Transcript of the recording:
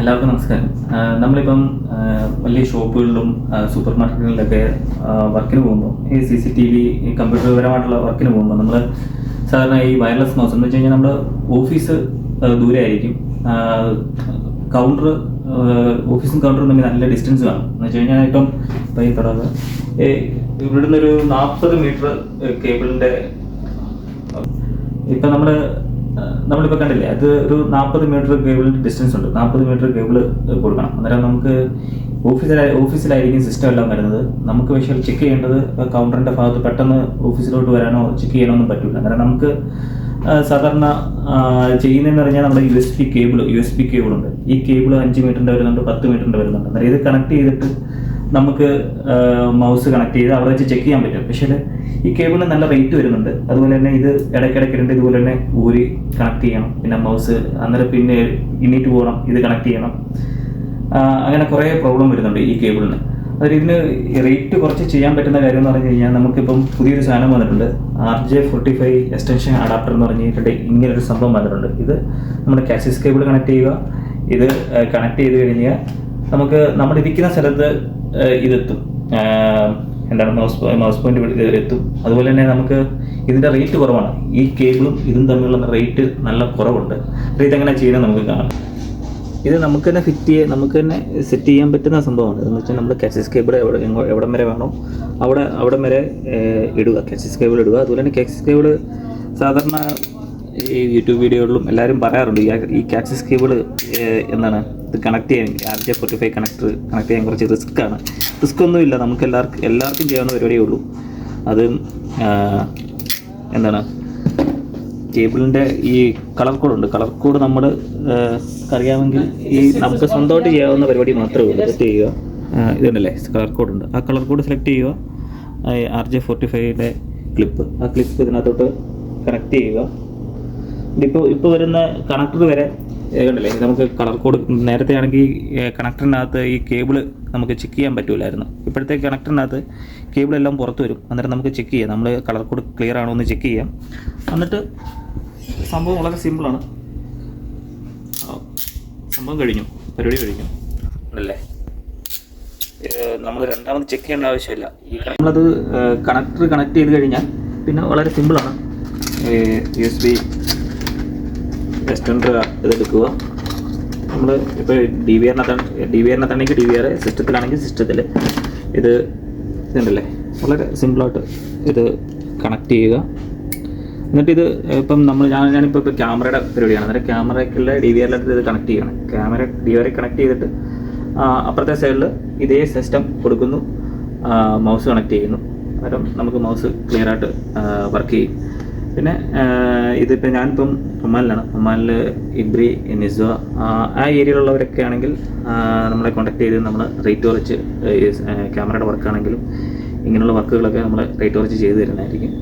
എല്ലാവർക്കും നമസ്കാരം. നമ്മളിപ്പം വലിയ ഷോപ്പുകളിലും സൂപ്പർ മാർക്കറ്റുകളിലൊക്കെ വർക്കിന് പോകുമ്പോൾ ഈ സി സി ടി വി ഈ കമ്പ്യൂട്ടർപരമായിട്ടുള്ള വർക്കിന് പോകുമ്പോൾ നമ്മൾ സാധാരണ ഈ വയർലെസ് മൗസ് എന്ന് വെച്ച് കഴിഞ്ഞാൽ നമ്മുടെ ഓഫീസ് ദൂരെ ആയിരിക്കും. കൗണ്ടർ ഓഫീസും കൗണ്ടറും തമ്മിൽ നല്ല ഡിസ്റ്റൻസ് കാണും. എന്ന് വെച്ച് കഴിഞ്ഞാൽ ഇപ്പം ഈ തുടങ്ങുക ഇവിടുന്ന് ഒരു നാൽപ്പത് മീറ്റർ കേബിളിന്റെ ഇപ്പം നമ്മൾ അഹ് നമ്മളിപ്പോ കണ്ടില്ലേ അത് ഒരു നാൽപ്പത് മീറ്റർ കേബിൾ ഡിസ്റ്റൻസ് ഉണ്ട്. നാൽപ്പത് മീറ്റർ കേബിൾ കൊടുക്കണം. അന്നേരം നമുക്ക് ഓഫീസിൽ ഓഫീസിലായിരിക്കും സിസ്റ്റം എല്ലാം വരുന്നത്. നമുക്ക് പക്ഷേ ചെക്ക് ചെയ്യേണ്ടത് കൗണ്ടറിന്റെ ഭാഗത്ത് പെട്ടെന്ന് ഓഫീസിലോട്ട് വരാനോ ചെക്ക് ചെയ്യാനോ ഒന്നും പറ്റില്ല അന്നേരം നമുക്ക് സാധാരണ ചെയ്യുന്നതെന്ന് പറഞ്ഞാൽ നമ്മുടെ U S B cable U S B cable ഉണ്ട്. ഈ കേബിൾ അഞ്ച് മീറ്ററിന്റെ വരുന്നുണ്ട് പത്ത് മീറ്ററിന്റെ വരുന്നുണ്ട്. അന്നേരം ഇത് കണക്ട് ചെയ്തിട്ട് നമുക്ക് മൗസ് കണക്ട് ചെയ്ത് അവിടെ വെച്ച് ചെക്ക് ചെയ്യാൻ പറ്റും. പക്ഷേ ഈ കേബിളിന് നല്ല റേറ്റ് വരുന്നുണ്ട്. അതുപോലെ തന്നെ ഇത് ഇടയ്ക്കിടയ്ക്ക് രണ്ട് ഇതുപോലെ തന്നെ ഊരി കണക്ട് ചെയ്യണം. പിന്നെ മൗസ് അന്നേരം പിന്നെ ഇനിറ്റ് പോകണം. ഇത് കണക്ട് ചെയ്യണം. അങ്ങനെ കുറേ പ്രോബ്ലം വരുന്നുണ്ട് ഈ കേബിളിന്. അതായത് ഇതിന് റേറ്റ് കുറച്ച് ചെയ്യാൻ പറ്റുന്ന കാര്യം എന്ന് പറഞ്ഞു കഴിഞ്ഞാൽ നമുക്കിപ്പം പുതിയൊരു സാധനം വന്നിട്ടുണ്ട്. R J forty five extension adapter എന്ന് പറഞ്ഞിട്ട് ഇങ്ങനൊരു സംഭവം വന്നിട്ടുണ്ട്. ഇത് നമ്മുടെ കാസിസ് കേബിൾ കണക്ട് ചെയ്യുക. ഇത് കണക്ട് ചെയ്ത് കഴിഞ്ഞാൽ നമുക്ക് നമ്മൾ ഇരിക്കുന്ന സ്ഥലത്ത് ഇതെത്തും. എന്താണ് മൗസ് മൗസ് പോയിന്റ് എത്തും. അതുപോലെ തന്നെ നമുക്ക് ഇതിന്റെ റേറ്റ് കുറവാണ്. ഈ കേബിളും ഇതും തമ്മിലുള്ള റേറ്റ് നല്ല കുറവുണ്ട്. റേറ്റ് എങ്ങനെ ചെയ്യുന്നത് നമുക്ക് കാണാം. ഇത് നമുക്ക് തന്നെ ഫിറ്റ് ചെയ്യാൻ നമുക്ക് തന്നെ സെറ്റ് ചെയ്യാൻ പറ്റുന്ന സംഭവമാണ്. എന്ന് വെച്ചാൽ നമ്മൾ കാക്സിസ് കേബിൾ എവിടെ എവിടം വരെ വേണോ അവിടെ അവിടം വരെ ഇടുക. കാക്സിസ് കേബിൾ ഇടുക. അതുപോലെ തന്നെ കാക്സിസ് കേബിൾ സാധാരണ ഈ യൂട്യൂബ് വീഡിയോകളിലും എല്ലാവരും പറയാറുണ്ട് ഈ കാക്സിസ് കേബിൾ എന്താണ്? ഇത് കണക്ട് ചെയ്യാൻ R J forty five connector connect ചെയ്യാൻ കുറച്ച് റിസ്ക് ആണ്. റിസ്ക് ഒന്നുമില്ല നമുക്ക് എല്ലാവർക്കും എല്ലാവർക്കും ചെയ്യാവുന്ന പരിപാടിയേ ഉള്ളൂ. അത് എന്താണ്? കേബിളിന്റെ ഈ കളർ കോഡ് ഉണ്ട്. കളർ കോഡ് നമ്മൾ അറിയാമെങ്കിൽ ഈ നമുക്ക് സ്വന്തമായിട്ട് ചെയ്യാവുന്ന പരിപാടി മാത്രമേ ഉള്ളൂ. സെലക്ട് ചെയ്യുക. ഇതുണ്ടല്ലേ? കളർ കോഡ് ഉണ്ട്. ആ കളർ കോഡ് സെലക്ട് ചെയ്യുക. ആർ ജെ ഫോർട്ടി ഫൈവിന്റെ ക്ലിപ്പ് ആ ക്ലിപ്പ് ഇതിനകത്തോട്ട് കണക്ട് ചെയ്യുക. ഇപ്പോൾ ഇപ്പോൾ വരുന്ന കണക്ടർ വരെ കണ്ടില്ലേ? നമുക്ക് കളർ കോഡ് നേരത്തെ ആണെങ്കിൽ കണക്ടറിനകത്ത് ഈ കേബിൾ നമുക്ക് ചെക്ക് ചെയ്യാൻ പറ്റൂലായിരുന്നു. ഇപ്പോഴത്തെ കണക്ടറിനകത്ത് കേബിളെല്ലാം പുറത്ത് വരും. അന്നേരം നമുക്ക് ചെക്ക് ചെയ്യാം. നമ്മൾ കളർ കോഡ് ക്ലിയർ ആണോ എന്ന് ചെക്ക് ചെയ്യാം. എന്നിട്ട് സംഭവം വളരെ സിമ്പിളാണ് സംഭവം കഴിഞ്ഞു. പരിപാടി കഴിഞ്ഞു. അല്ലേ നമ്മൾ രണ്ടാമത് ചെക്ക് ചെയ്യേണ്ട ആവശ്യമില്ല. ഈ നമ്മളത് കണക്ടർ കണക്ട് ചെയ്ത് കഴിഞ്ഞാൽ പിന്നെ വളരെ സിമ്പിളാണ് യു എസ് ബി എക്സ്റ്റൻഡർ ഇതെടുക്കുക. നമ്മൾ ഇപ്പോൾ ഡി വി ആറിനകത്താണ് ഡി വി ആറിനകത്താണെങ്കിൽ ഡി വി ആർ സിസ്റ്റത്തിലാണെങ്കിൽ സിസ്റ്റത്തിൽ ഇത് ഇതുണ്ടല്ലേ? വളരെ സിമ്പിളായിട്ട് ഇത് കണക്ട് ചെയ്യുക. എന്നിട്ട് ഇത് ഇപ്പം നമ്മൾ ഞാൻ ഞാനിപ്പോൾ ഇപ്പോൾ ക്യാമറയുടെ പരിപാടിയാണ്. അന്നേരം ക്യാമറയ്ക്കുള്ള ഡി വി ആറിലെടുത്ത് ഇത് കണക്ട് ചെയ്യണം. ക്യാമറ ഡി വി ആറിൽ കണക്ട് ചെയ്തിട്ട് അപ്പുറത്തെ സൈഡിൽ ഇതേ സിസ്റ്റം കൊടുക്കുന്നു. മൗസ് കണക്ട് ചെയ്യുന്നു. അന്നേരം നമുക്ക് മൗസ് ക്ലിയർ ആയിട്ട് വർക്ക് ചെയ്യും. പിന്നെ ഇതിപ്പോൾ ഞാനിപ്പം ഒമാനിലാണ്. ഒമാനിൽ ഇബ്രി നിസോ ആ ഏരിയയിലുള്ളവരൊക്കെ ആണെങ്കിൽ നമ്മളെ കോൺടാക്ട് ചെയ്ത് നമ്മൾ റേറ്റ് കുറച്ച് ക്യാമറയുടെ വർക്കാണെങ്കിലും ഇങ്ങനെയുള്ള വർക്കുകളൊക്കെ നമ്മൾ റേറ്റ് കുറച്ച് ചെയ്ത് തരുന്നതായിരിക്കും.